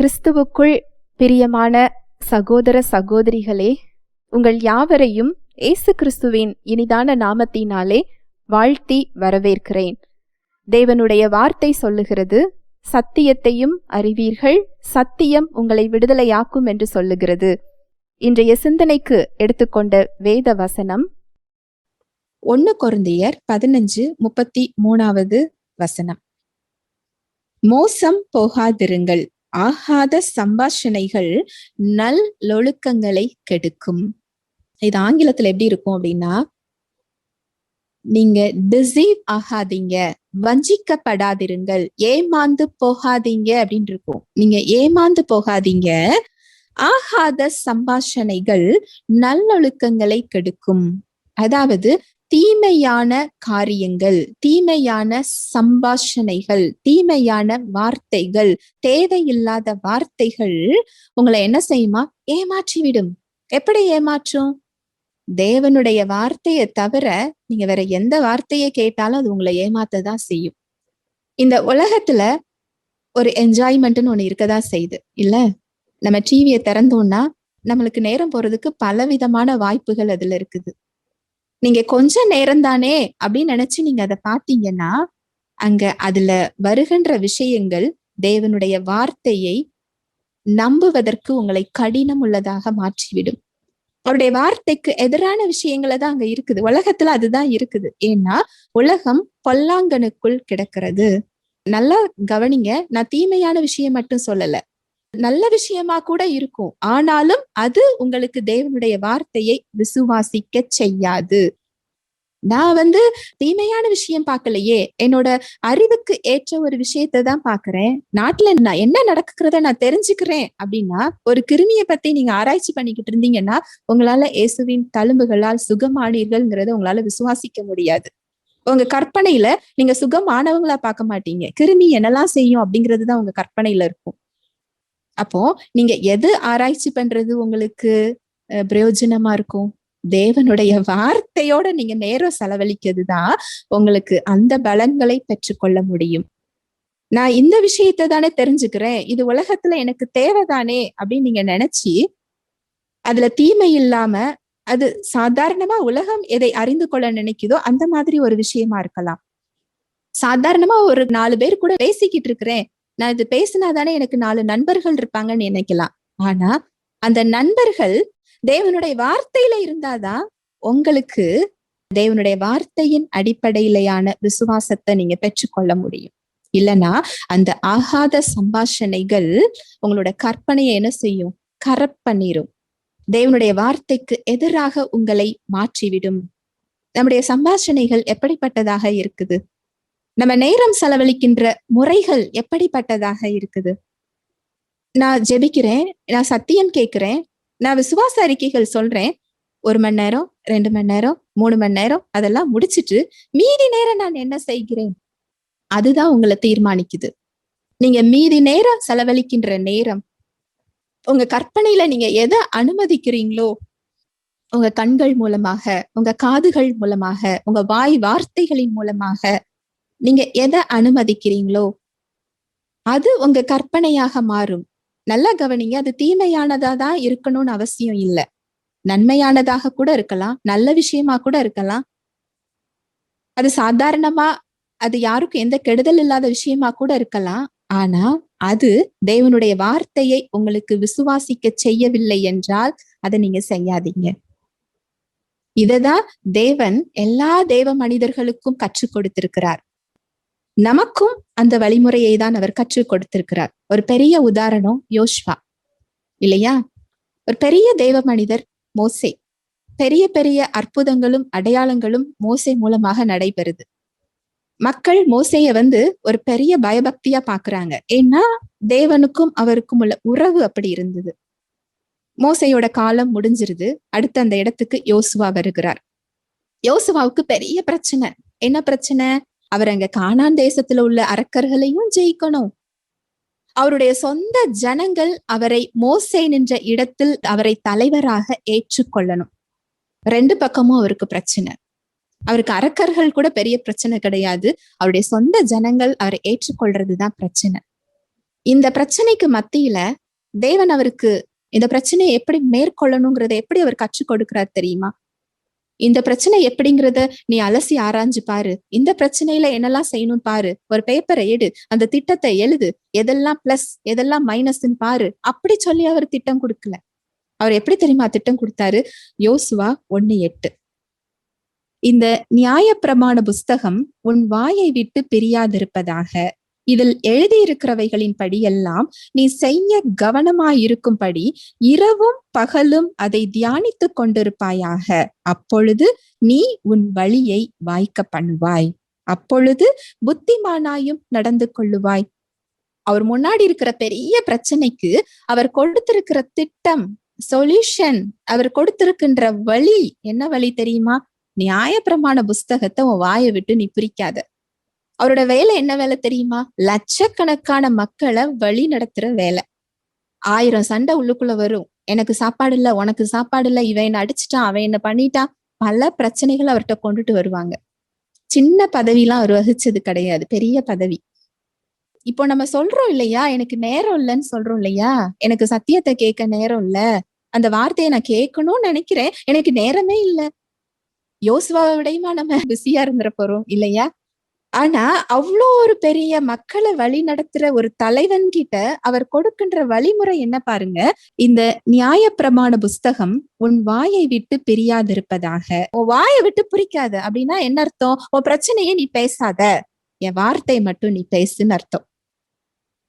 கிறிஸ்துவுக்குள் பிரியமான சகோதர சகோதரிகளே உங்கள் யாவரையும் இயேசு கிறிஸ்துவின் இனிதான நாமத்தினாலே வாழ்த்தி வரவேற்கிறேன். தேவனுடைய வார்த்தை சொல்லுகிறது சத்தியத்தையும் அறிவீர்கள் சத்தியம் உங்களை விடுதலையாக்கும் என்று சொல்லுகிறது. இன்றைய சிந்தனைக்கு எடுத்துக்கொண்ட வேத வசனம் ஒன்னு குருந்தையர் பதினஞ்சு முப்பத்தி மூணாவது வசனம். மோசம் போகாதிருங்கள் ஆகாத சம்பாஷணைகள் நல் லொழுக்கங்களை கெடுக்கும். இது ஆங்கிலத்துல எப்படி இருக்கும் அப்படின்னா நீங்க டிசீவ் ஆகாதீங்க வஞ்சிக்கப்படாதிருங்கள் ஏமாந்து போகாதீங்க அப்படின்னு இருக்கும். நீங்க ஏமாந்து போகாதீங்க ஆகாத சம்பாஷணைகள் நல்லொழுக்கங்களை கெடுக்கும். அதாவது தீமையான காரியங்கள் தீமையான சம்பாஷணைகள் தீமையான வார்த்தைகள் தேவையில்லாத வார்த்தைகள் உங்களை என்ன செய்யுமா? ஏமாற்றிவிடும். எப்படி ஏமாற்றும்? தேவனுடைய வார்த்தையை தவிர நீங்க வேற எந்த வார்த்தையை கேட்டாலும் அது உங்களை ஏமாத்ததான் செய்யும். இந்த உலகத்துல ஒரு என்ஜாய்மெண்ட்னு ஒண்ணு இருக்கதான் செய்யுது. இல்ல? நம்ம டிவியை திறந்தோம்னா நம்மளுக்கு நேரம் போறதுக்கு பல விதமான வாய்ப்புகள் அதுல இருக்குது. நீங்க கொஞ்ச நேரம் தானே அப்படின்னு நினைச்சு நீங்க அதை பார்த்தீங்கன்னா அங்க அதுல வருகின்ற விஷயங்கள் தேவனுடைய வார்த்தையை நம்புவதற்கு உங்களை கடினம் உள்ளதாக மாற்றிவிடும். அவருடைய வார்த்தைக்கு எதிரான விஷயங்களை தான் அங்க இருக்குது. உலகத்துல அதுதான் இருக்குது. ஏன்னா உலகம் பொல்லாங்கனுக்குள் கிடக்கிறது. நல்லா கவனிங்க. நான் தீமையான விஷயம் மட்டும் சொல்லல. நல்ல விஷயமா கூட இருக்கும். ஆனாலும் அது உங்களுக்கு தேவனுடைய வார்த்தையை விசுவாசிக்க செய்யாது. நான் வந்து தீமையான விஷயம் பார்க்கலையே. என்னோட அறிவுக்கு ஏற்ற ஒரு விஷயத்தை தான் பாக்குறேன் நாட்டுல நான் என்ன நடக்கிறத நான் தெரிஞ்சுக்கிறேன் அப்படின்னா ஒரு கிருமியை பத்தி நீங்க ஆராய்ச்சி பண்ணிக்கிட்டு இருந்தீங்கன்னா உங்களால இயேசுவின் தழும்புகளால் சுகமானீர்கள்ங்கிறத உங்களால விசுவாசிக்க முடியாது. உங்க கற்பனையில நீங்க சுகமானவங்களா பார்க்க மாட்டீங்க. கிருமி என்னெல்லாம் செய்யும் அப்படிங்கிறது தான் உங்க கற்பனையில இருக்கும். அப்போ நீங்க எது ஆராய்ச்சி பண்றது உங்களுக்கு பிரயோஜனமா இருக்கும்? தேவனுடைய வார்த்தையோட நீங்க நேரம் செலவழிக்கிறது தான் உங்களுக்கு அந்த பலன்களை பெற்றுக்கொள்ள முடியும். நான் இந்த விஷயத்தை தானே தெரிஞ்சுக்கிறேன். இது உலகத்துல எனக்கு தேவைதானே அப்படின்னு நீங்க நினைச்சு அதுல தீமை இல்லாம அது சாதாரணமா உலகம் எதை அறிந்து கொள்ள நினைக்குதோ அந்த மாதிரி ஒரு விஷயமா இருக்கலாம். சாதாரணமா ஒரு நாலு பேர் கூட பேசிக்கிட்டு இருக்கிறேன். நான் இது பேசினாதானே எனக்கு நாலு நண்பர்கள் இருப்பாங்கன்னு நினைக்கலாம். ஆனா அந்த நண்பர்கள் தேவனுடைய வார்த்தையில இருந்தாதான் உங்களுக்கு தேவனுடைய வார்த்தையின் அடிப்படையிலேயான விசுவாசத்தை நீங்க பெற்றுக்கொள்ள முடியும். இல்லைன்னா அந்த ஆகாத சம்பாஷணைகள் உங்களோட கற்பனையை என்ன செய்யும்? கரப்பண்ணிரும் தேவனுடைய வார்த்தைக்கு எதிராக உங்களை மாற்றிவிடும். நம்முடைய சம்பாஷணைகள் எப்படிப்பட்டதாக இருக்குது? நம்ம நேரம் செலவழிக்கின்ற முறைகள் எப்படிப்பட்டதாக இருக்குது? நான் ஜெபிக்கிறேன் நான் சத்தியம் கேட்கிறேன் நான் விசுவாச அறிக்கைகள் சொல்றேன். ஒரு மணி நேரம் ரெண்டு மணி நேரம் மூணு மணி நேரம் அதெல்லாம் முடிச்சிட்டு மீதி நேரம் நான் என்ன செய்கிறேன்? அதுதான் உங்களை தீர்மானிக்குது. நீங்க மீதி நேரம் செலவழிக்கின்ற நேரம் உங்க கற்பனையில நீங்க எதை அனுமதிக்கிறீங்களோ உங்க கண்கள் மூலமாக உங்க காதுகள் மூலமாக உங்க வாய் வார்த்தைகளின் மூலமாக நீங்க எதை அனுமதிக்கிறீங்களோ அது உங்க கற்பனையாக மாறும். நல்லா கவனிங்க அது தீமையானதா தான் இருக்கணும்னு அவசியம் இல்லை. நன்மையானதாக கூட இருக்கலாம் நல்ல விஷயமா கூட இருக்கலாம். அது சாதாரணமா அது யாருக்கும் எந்த கெடுதல் இல்லாத விஷயமா கூட இருக்கலாம். ஆனா அது தேவனுடைய வார்த்தையை உங்களுக்கு விசுவாசிக்க செய்யவில்லை என்றால் அதை நீங்க செய்யாதீங்க. இததான் தேவன் எல்லா தேவ மனிதர்களுக்கும் கற்றுக் கொடுத்திருக்கிறார். நமக்கும் அந்த வழிமுறையை தான் அவர் கற்றுக் கொடுத்திருக்கிறார். ஒரு பெரிய உதாரணம் யோஷ்வா. இல்லையா? ஒரு பெரிய தேவ மனிதர் மோசே. பெரிய பெரிய அற்புதங்களும் அடையாளங்களும் மோசை மூலமாக நடைபெறுது. மக்கள் மோசைய வந்து ஒரு பெரிய பயபக்தியா பாக்குறாங்க. ஏன்னா தேவனுக்கும் அவருக்கும் உள்ள உறவு அப்படி இருந்தது. மோசையோட காலம் முடிஞ்சிருது. அடுத்து அந்த இடத்துக்கு யோசுவா வருகிறார். யோசுவாவுக்கு பெரிய பிரச்சனை. என்ன பிரச்சனை? அவர் அங்க காணான் தேசத்துல உள்ள அரக்கர்களையும் ஜெயிக்கணும். அவருடைய சொந்த ஜனங்கள் அவரை மோசை நின்ற இடத்தில் அவரை தலைவராக ஏற்றுக்கொள்ளணும். ரெண்டு பக்கமும் அவருக்கு பிரச்சனை. அவருக்கு அரக்கர்கள் கூட பெரிய பிரச்சனை கிடையாது. அவருடைய சொந்த ஜனங்கள் அவரை ஏற்றுக்கொள்றதுதான் பிரச்சனை. இந்த பிரச்சனைக்கு மத்தியில தேவன் அவருக்கு இந்த பிரச்சனையை எப்படி மேற்கொள்ளணுங்கிறத எப்படி அவர் கற்றுக் கொடுக்கிறார் தெரியுமா? இந்த பிரச்சனை எப்படிங்கிறத நீ அலசி ஆராய்ஞ்சு பாரு. இந்த பிரச்சனையில என்னெல்லாம் செய்யணும் பாரு. ஒரு பேப்பரை எடு. அந்த திட்டத்தை எழுது. எதெல்லாம் பிளஸ் எதெல்லாம் மைனஸ்ன்னு பாரு. அப்படி சொல்லி அவர் திட்டம் கொடுக்கல. அவர் எப்படி தெரியுமா திட்டம் கொடுத்தாரு? யோசுவா ஒண்ணு எட்டு. இந்த நியாயப்பிரமாண புஸ்தகம் உன் வாயை விட்டு பிரியாதிருப்பதாக இதில் எழுதியிருக்கிறவைகளின் படியெல்லாம் நீ செய்ய கவனமாயிருக்கும்படி இரவும் பகலும் அதை தியானித்துக் கொண்டிருப்பாயாக. அப்பொழுது நீ உன் வழியை வாய்க்க பண்ணுவாய். அப்பொழுது புத்திமானாயும் நடந்து கொள்ளுவாய். அவர் முன்னாடி இருக்கிற பெரிய பிரச்சனைக்கு அவர் கொடுத்திருக்கிற திட்டம் சொல்யூஷன் அவர் கொடுத்திருக்கின்ற வழி என்ன வழி தெரியுமா? நியாயப்பிரமாண புஸ்தகத்தை உன் வாயை விட்டு நீ பிரிக்காத. அவரோட வேலை என்ன வேலை தெரியுமா? லட்சக்கணக்கான மக்களை வழி நடத்துற வேலை. ஆயிரம் சண்டை உள்ளுக்குள்ள வரும். எனக்கு சாப்பாடு இல்ல உனக்கு சாப்பாடு இல்ல இவன் என்ன அடிச்சிட்டான் அவன் என்ன பண்ணிட்டான். பல பிரச்சனைகள் அவர்கிட்ட கொண்டுட்டு வருவாங்க. சின்ன பதவிலாம் அவர் வகிச்சது கிடையாது பெரிய பதவி. இப்போ நம்ம சொல்றோம் இல்லையா? எனக்கு நேரம் இல்லைன்னு சொல்றோம் இல்லையா? எனக்கு சத்தியத்தை கேட்க நேரம் இல்ல. அந்த வார்த்தையை நான் கேட்கணும்னு நினைக்கிறேன். எனக்கு நேரமே இல்லை. யோசுவாவை விடையுமா நம்ம பிஸியா இருந்துட போறோம் இல்லையா? ஆனா அவ்வளோ ஒரு பெரிய மக்களை வழி நடத்துற ஒரு தலைவன் கிட்ட அவர் கொடுக்கின்ற வழிமுறை என்ன பாருங்க? இந்த நியாய பிரமாண புஸ்தகம் உன் வாயை விட்டு பிரியாதிருப்பதாக. உன் வாயை விட்டு பிரிக்காத அப்படின்னா என்ன அர்த்தம்? உன் பிரச்சனையை நீ பேசாத. என் வார்த்தை மட்டும் நீ பேசுன்னு அர்த்தம்.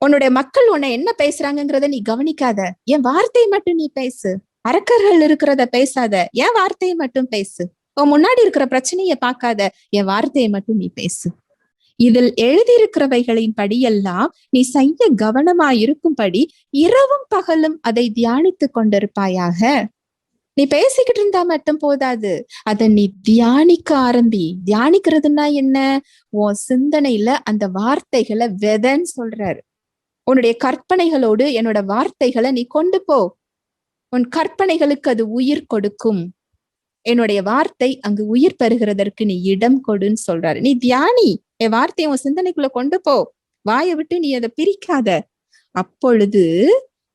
உன்னுடைய மக்கள் உன்னை என்ன பேசுறாங்கிறத நீ கவனிக்காத. என் வார்த்தை மட்டும் நீ பேசு. அரக்கர்கள் இருக்கிறத பேசாத. என் வார்த்தையை மட்டும் பேசு. உன் முன்னாடி இருக்கிற பிரச்சனையை பார்க்காத. என் வார்த்தையை மட்டும் நீ பேசு. இதில் எழுதியிருக்கிறவைகளின் படியெல்லாம் நீ செய்ய கவனமாயிருக்கும்படி இரவும் பகலும் அதை தியானித்துக் கொண்டிருப்பாயாக. நீ பேசிக்கிட்டு இருந்தா மட்டும் போதாது. அதை நீ தியானிக்க ஆரம்பி. தியானிக்கிறதுனா என்ன? உன் சிந்தனையில அந்த வார்த்தைகளை வெதன்னு சொல்றாரு. உன்னுடைய கற்பனைகளோடு என்னோட வார்த்தைகளை நீ கொண்டு போ. உன் கற்பனைகளுக்கு அது உயிர் கொடுக்கும். என்னுடைய வார்த்தை அங்கு உயிர் பெறுகிறதற்கு நீ இடம் கொடுன்னு சொல்றாரு. நீ தியானி. என் வார்த்தையை உன் சிந்தனைக்குள்ள கொண்டு போ. வாயை விட்டு நீ அதை பிரிக்காத. அப்பொழுது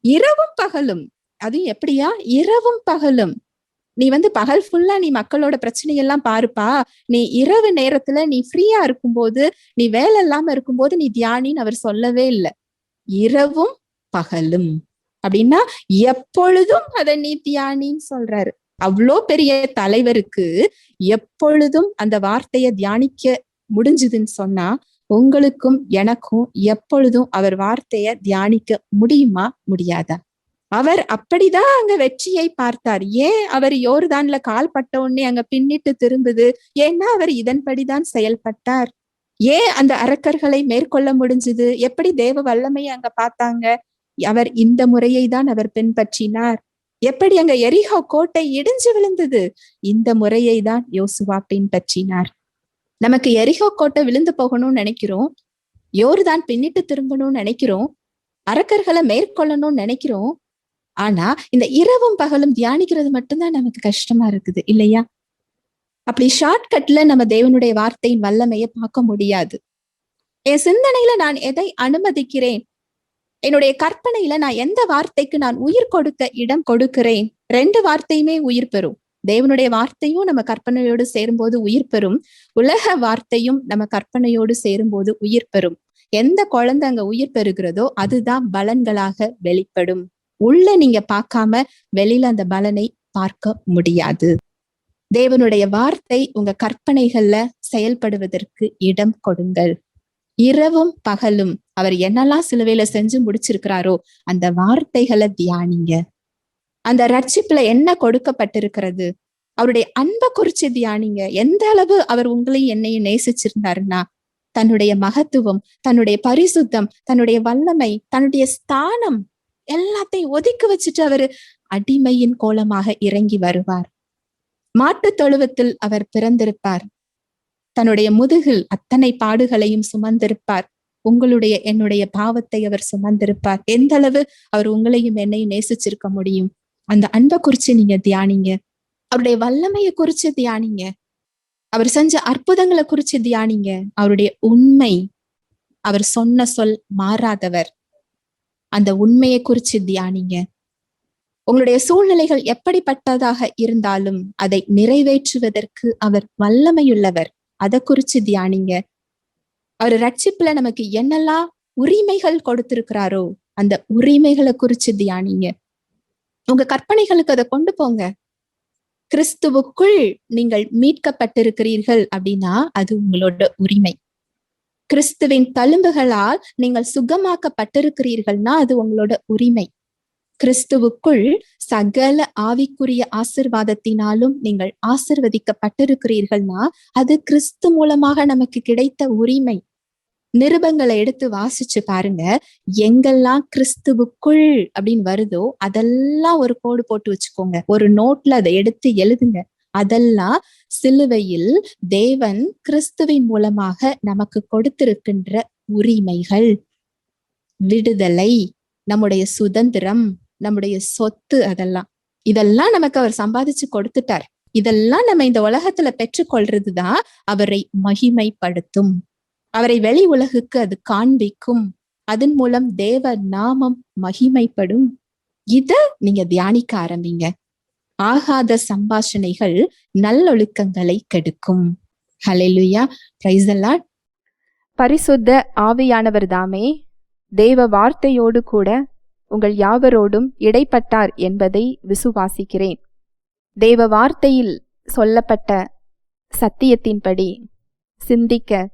இரவும் பகலும். அதுவும் எப்படியா? இரவும் பகலும். நீ வந்து பகல் ஃபுல்லா நீ மக்களோட பிரச்சனையெல்லாம் பாருப்பா. நீ இரவு நேரத்துல நீ ஃப்ரீயா இருக்கும்போது நீ வேலை இல்லாம இருக்கும்போது நீ தியானின்னு அவர் சொல்லவே இல்லை. இரவும் பகலும். அப்படின்னா எப்பொழுதும் அதை நீ தியானின்னு சொல்றாரு. அவ்வளோ பெரிய தலைவருக்கு எப்பொழுதும் அந்த வார்த்தையை தியானிக்க முடிஞ்சுதுன்னு சொன்னா உங்களுக்கும் எனக்கும் எப்பொழுதும் அவர் வார்த்தைய தியானிக்க முடியுமா? முடியாதா? அவர் அப்படிதான் அங்க வெற்றியை பார்த்தார். ஏன் அவர் யோர்தான்ல கால் பட்ட உடனே அங்க பின்னிட்டு திரும்புது? ஏன்னா அவர் இதன்படிதான் செயல்பட்டார். ஏன் அந்த அரக்கர்களை மேற்கொள்ள முடிஞ்சது? எப்படி தேவ வல்லமையை அங்க பார்த்தாங்க? அவர் இந்த முறையை தான் அவர் பின்பற்றினார். எப்படி அங்க எரிஹோ கோட்டை இடிஞ்சு விழுந்தது? இந்த முறையை தான் யோசுவா பின்பற்றினார். நமக்கு எரிஹோ கோட்டை விழுந்து போகணும்னு நினைக்கிறோம். யோர்தான் பின்னிட்டு திரும்பணும்னு நினைக்கிறோம். அரக்கர்களை மேற்கொள்ளணும்னு நினைக்கிறோம். ஆனா இந்த இரவும் பகலும் தியானிக்கிறது மட்டும்தான் நமக்கு கஷ்டமா இருக்குது இல்லையா? அப்படி ஷார்ட்கட்ல நம்ம தேவனுடைய வார்த்தையின் வல்லமையை பார்க்க முடியாது. என் சிந்தனையில நான் எதை அனுமதிக்கிறேன்? என்னுடைய கற்பனையில நான் எந்த வார்த்தைக்கு நான் உயிர் கொடுக்க இடம் கொடுக்கிறேன்? ரெண்டு வார்த்தையுமே உயிர் பெறும். தேவனுடைய வார்த்தையும் நம்ம கற்பனையோடு சேரும்போது உயிர் பெறும். உலக வார்த்தையும் நம்ம கற்பனையோடு சேரும்போது உயிர் பெறும். எந்த குழந்தை அங்க உயிர் பெறுகிறதோ அதுதான் பலன்களாக வெளிப்படும். உள்ள நீங்க பார்க்காம வெளியில அந்த பலனை பார்க்க முடியாது. தேவனுடைய வார்த்தை உங்க கற்பனைகள்ல செயல்படுவதற்கு இடம் கொடுங்கள். இரவும் பகலும் அவர் என்னெல்லாம் சிலுவையில செஞ்சு முடிச்சிருக்கிறாரோ அந்த வார்த்தைகளை தியானிங்க. அந்த ரட்சிப்புல என்ன கொடுக்கப்பட்டிருக்கிறது? அவருடைய அன்பை குறிச்சு தியானிங்க எந்த அளவு அவர் உங்களையும் என்னையும் நேசிச்சிருந்தாருன்னா? தன்னுடைய மகத்துவம் தன்னுடைய பரிசுத்தம் தன்னுடைய வல்லமை தன்னுடைய ஸ்தானம் எல்லாத்தையும் ஒதுக்கி வச்சுட்டு அவரு அடிமையின் கோலமாக இறங்கி வருவார். மாட்டு தொழுவத்தில் அவர் பிறந்திருப்பார். தன்னுடைய முதுகில் அத்தனை பாடுகளையும் சுமந்திருப்பார். உங்களுடைய என்னுடைய பாவத்தை அவர் சுமந்திருப்பார். எந்த அளவு அவர் உங்களையும் என்னையும் நேசிச்சிருக்க முடியும்? அந்த அன்பை குறிச்சு நீங்க தியானிங்க. அவருடைய வல்லமையை குறிச்சு தியானிங்க. அவர் செஞ்ச அற்புதங்களை குறிச்சு தியானிங்க. அவருடைய உண்மை அவர் சொன்ன சொல் மாறாதவர். அந்த உண்மையை குறிச்சு தியானிங்க. உங்களுடைய சூழ்நிலைகள் எப்படிப்பட்டதாக இருந்தாலும் அதை நிறைவேற்றுவதற்கு அவர் வல்லமையுள்ளவர். அதை குறிச்சு தியானிங்க. அவர் ரட்சிப்புல நமக்கு என்னெல்லாம் உரிமைகள் கொடுத்திருக்கிறாரோ அந்த உரிமைகளை குறிச்சு தியானிங்க. உங்க கற்பனைகளுக்கு அதை கொண்டு போங்க. கிறிஸ்துவுக்குள் நீங்கள் மீட்கப்பட்டிருக்கிறீர்கள் அப்படின்னா அது உங்களோட உரிமை. கிறிஸ்துவின் தழும்புகளால் நீங்கள் சுகமாக்கப்பட்டிருக்கிறீர்கள்னா அது உங்களோட உரிமை. கிறிஸ்துவுக்குள் சகல ஆவிக்குரிய ஆசிர்வாதத்தினாலும் நீங்கள் ஆசிர்வதிக்கப்பட்டிருக்கிறீர்கள்னா அது கிறிஸ்து மூலமாக நமக்கு கிடைத்த உரிமை. நிருபங்களை எடுத்து வாசிச்சு பாருங்க. எங்கெல்லாம் கிறிஸ்துவுக்குள் அப்படின்னு வருதோ அதெல்லாம் ஒரு கோடு போட்டு வச்சுக்கோங்க. ஒரு நோட்ல அதை எடுத்து எழுதுங்க. அதெல்லாம் சிலுவையில் தேவன் கிறிஸ்துவின் மூலமாக நமக்கு கொடுத்திருக்கின்ற உரிமைகள். விடுதலை நம்முடைய சுதந்திரம் நம்முடைய சொத்து அதெல்லாம். இதெல்லாம் நமக்கு அவர் சம்பாதிச்சு கொடுத்துட்டார். இதெல்லாம் நம்ம இந்த உலகத்துல பெற்றுக்கொள்றதுதான் அவரை மகிமைப்படுத்தும். அவரை வெளி உலகுக்கு அது காண்பிக்கும். அதன் மூலம் தேவ நாமம் மகிமைப்படும். இத நீங்க தியானிக்க ஆரம்பிங்க. ஆகாத சம்பாஷணைகள் நல்லொழுக்கங்களை கெடுக்கும். ஹalleluya பிரைஸ் அல்லாட் பரிசுத்த ஆவியானவர் தாமே தேவ வார்த்தையோடு கூட உங்கள் யாவரோடும் இடைப்பட்டார் என்பதை விசுவாசிக்கிறேன். தேவ வார்த்தையில் சொல்லப்பட்ட சத்தியத்தின்படி சிந்திக்க